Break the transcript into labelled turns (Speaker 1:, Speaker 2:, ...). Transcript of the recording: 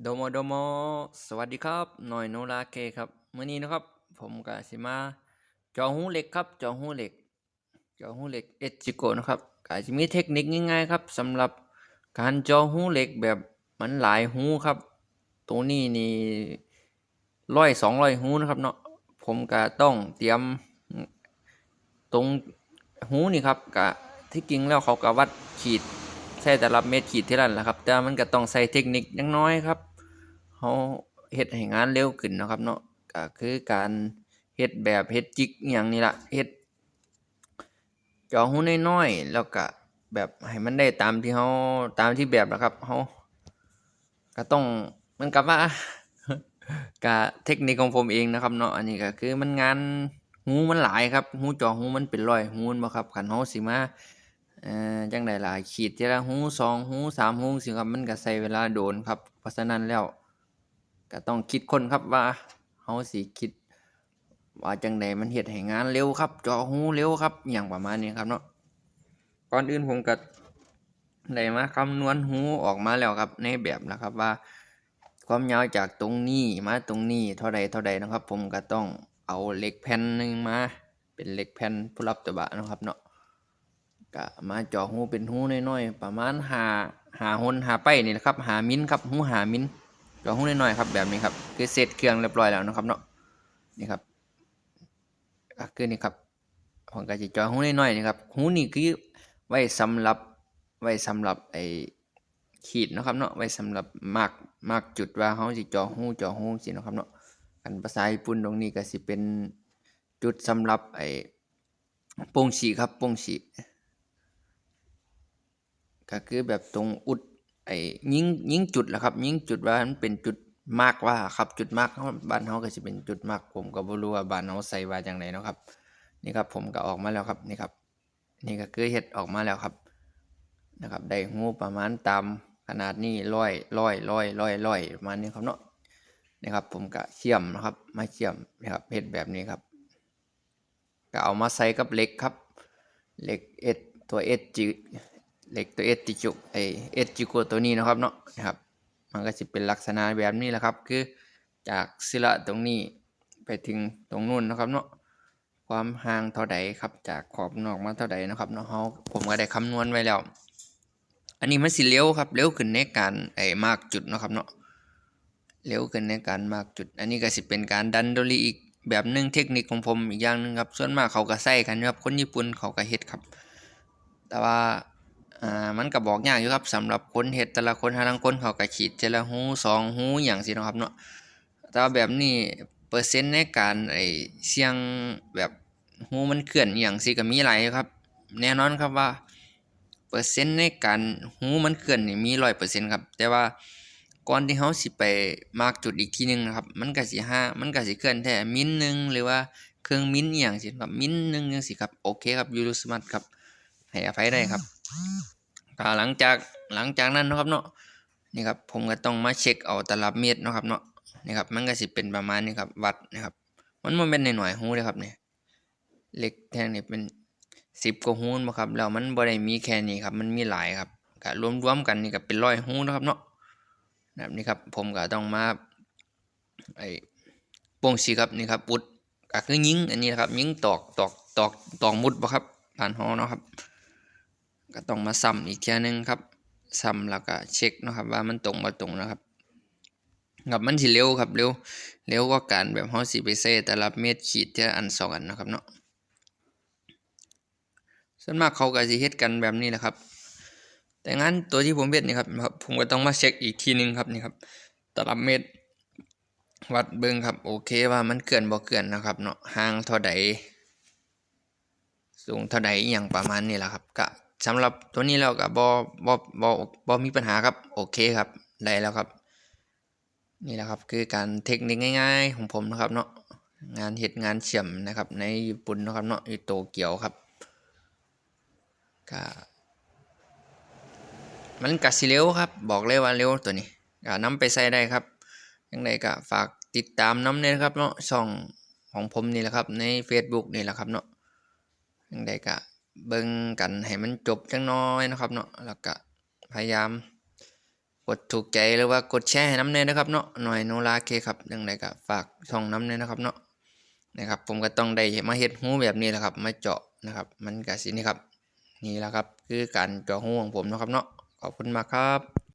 Speaker 1: โดโมโดโมสวัสดีครับ หน่อยโนราเคครับมื้อนี้นะครับ ผมก็สิมาจอหูเหล็กครับ จอหูเหล็ก จอหูเหล็กเอจิโกนะครับก็สิมีเทคนิคง่ายๆครับสำหรับการจอหูเหล็กแบบมันหลายหูครับตรงนี้นี่ร้อยสองร้อยหูนะครับเนาะ ผมก็ต้องเตรียมตรงหูนี่ครับก็ที่จริงแล้วเขาก็วัดขีด ใช้แต่ละเม็ดขีดเที่นั่นแหละครับ แต่มันก็ต้องใส่เทคนิคจักหน้อยครับเขาเฮ็ดให้งานเร็วขึ้นนะครับเนาะก็คือการเฮ็ดแบบเฮ็ดจิกอย่างนี้ละเฮ็ดจาะหูน้อยๆแล้วก็แบบให้มันได้ตามที่เราตามที่แบบนะครับเราก็ต้องมันกับว่าก็เทคนิคของผมเองนะครับเนาะอันนี้ก็คือมันงานหูมันหลายครับหูจาะหูมันเป็นร้อยหูนบ่ครับคันเราสิมา เอ่อจังใดล่ะขีดทีละหูสองหูสามหูจั่งครับมันก็ใช้เวลาโดนครับ เพราะฉะนั้นแล้วก็ต้องคิดค้นครับว่าเราสิคิด ว่าจังใดมันเฮ็ดให้งานเร็วครับจาะหูเร็วครับอิหยังประมาณนี้ครับเนาะก่อนอื่นผมก็ได้มาคำนวณหูออกมาแล้วครับในแบบนะครับว่า ความยาวจากตรงนี้มาตรงนี้เท่าใดเท่าใดนะครับ ผมก็ต้องเอาเหล็กแผ่นหนึ่งมา เป็นเหล็กแผ่นผู้รับตบะนะครับเนาะ ก็มาเจาะหูเป็นหูน้อยๆประมาณหาหาหนหาไปนี่แหละครับหามิลครับหูหามิลเจาะหูน้อยๆครับแบบนี้ครับคือเสร็จเครื่องเรียบร้อยแล้วนะครับเนาะนี่ครับก็คือนี่ครับผมก็จะเจาะหูน้อยๆนี่ครับหูนี่คือไว้สำหรับไว้สำหรับไอ้ขีดนะครับเนาะไว้สำหรับมากมากจุดว่าเขาสิเจาะหูเจาะหูสินะครับเนาะกันภาษาญี่ปุ่นตรงนี้ก็สิเป็นจุดสำหรับไอ้โป่งฉีครับโป่งฉี ก็คือแบบตรงอุดไอ้ยิงยิงจุดแหละครับ ยิงจุดว่ามันเป็นจุดมากว่าครับจุดมากบ้านเฮาก็สิเป็นจุดมากผมก็บ่รู้ว่าบ้านเฮาใส่ว่าจังไดเนาะครับ นี่ครับผมก็ออกมาแล้วครับนี่ครับ นี่ก็คือเฮ็ดออกมาแล้วครับนะครับได้หูประมาณตามขนาดนี้ร้อยร้อยร้อยร้อยร้อยประมาณนี้ครับเนาะนะครับผมก็เชื่อมนะครับมาเชื่อมนะครับเฮ็ดแบบนี้ครับก็เอามาใส่กับเหล็กครับเหล็กเอสตัวเอสจิ เหล็กตัวเอสจิจุไอเอสจิโกตัวนี้นะครับเนาะนะครับ มันก็จะเป็นลักษณะแบบนี้แหละครับ คือจากศิละตรงนี้ไปถึงตรงนู้นนะครับเนาะความห่างเท่าใดครับจากขอบนอกมาเท่าใดนะครับเนาะเฮาผมก็ได้คำนวณไว้แล้ว อันนี้มันสิเร็วครับเร็วขึ้นในการไอ้มากจุดนะครับเนาะเร็วขึ้นในการมากจุด อันนี้ก็สิเป็นการดันโดลีอีกแบบหนึ่งเทคนิคของผมอีกอย่างหนึงครับ ส่วนมากเขาก็ใช้กันครับคนญี่ปุ่นเขาก็เฮ็ดครับ แต่ว่า อ่ามันก็บอกยากอยู่ครับสำหรับคนเฮ็ดแต่ละคนหาลางคนเขาก็ขีดแต่ละหูสองหูหยังซี่เนะครับเนาะแต่ว่าแบบนี้เปอร์เซ็นต์ในการไอ้เสียงแบบหูมันเคลื่อนอหยังซี่ก็มีหลายอยู่ครับ แน่นอนครับว่าเปอร์เซ็นต์ในการหูมันเคลื่อนนี่มีร้อยเปอร์เซ็นต์ครับแต่ว่าก่อนที่เราสิไปมาร์กจุดอีกทีหนึงนะครับ มันก็สิห้ามันก็สิเคลื่อนแค่มิลหนึงหรือว่าเครื่องมิลอหยังสิครับมิลหนึงจังซี่ครับโอเคครับยูรุสมัตครับให้อภัยได้ครับ หลังจากหลังจากนั้นนะครับเนาะนี่ครับผมก็ต้องมาเช็คเอาตลับเมตรนะครับเนาะนี่ครับมันก็สิเป็นประมาณนี้ครับวัดนะครับ มันบ่แม่นหน้อยๆหูเด้อครับเนี่ยเล็กแท่งนี่เป็นสิบกว่าหูนบ่ครับแล้วมันบ่ได้มีแค่นี้ครับมันมีหลายครับก็รวมๆกันนี่ก็เป็นร้อยหูนะครับเนาะแบบนี้ครับผมก็ต้องมาไอ้โป่งสีครับนี่ครับอุดก็คือยิงอันนี้นะครับยิงตอกตอกตอกตอกมุดบ่ครับบ้านเฮาเนาะครับ ก็ต้องมาซ้ำอีกเทียหนึงครับซ้ำแล้วก็เช็คนะครับว่ามันตรงบ่ตรงนะครับครับมันสิเร็วครับเร็วเร็วกว่าการแบบเฮาสิไปใส่แต่ละเม็ดขีดเทีละอันสองอันนะครับเนาะส่วนมากเขาก็สิเฮ็ดกันแบบนี้แหละครับ แต่งั้นตัวที่ผมเฮ็ดนี่ครับครับผมก็ต้องมาเช็คอีกทีหนึงครับนี่ครับตลับเมตรวัดเบิ่งครับโอเคว่ามันเกินบ่เกินนะครับเนาะห่างเท่าใดสูงเท่าใดอหยังประมาณนี้แหละครับก็ สำหรับตัวนี้แล้วก็บ่บ่บ่บ่มีปัญหาครับโอเคครับได้แล้วครับ นี่แหละครับคือการเทคนิคง่าย ๆ ของผมนะครับเนาะงานเฮ็ดงานเชื่อมนะครับ ในญี่ปุ่นนะครับเนาะอยู่โตเกียวครับก็มันก็สิเร็วครับ บอกเลยว่าเร็วตัวนี้ก็นำไปใช้ได้ครับจังไดก็ฝากติดตามน้ำด้วยครับเนาะช่องของผมนี่แหละครับใน Facebook นี่แหละครับเนาะจังไดก็ เบิ่งกันให้มันจบจังน้อยนะครับเนาะแล้วก็พยายาม กดถูกใจหรือว่ากดแชร์ให้น้ำเนยนะครับเนาะหน่อยโนราเคครับยังไงก็ฝากช่องน้ำเนยนะครับเนาะนะครับ ผมก็ต้องได้มาเฮ็ดหูแบบนี้แหละครับ มาเจาะนะครับ มันก็สินี่ครับ นี่แหละครับ คือการเจาะหูของผมนะครับเนาะขอบคุณมากครับ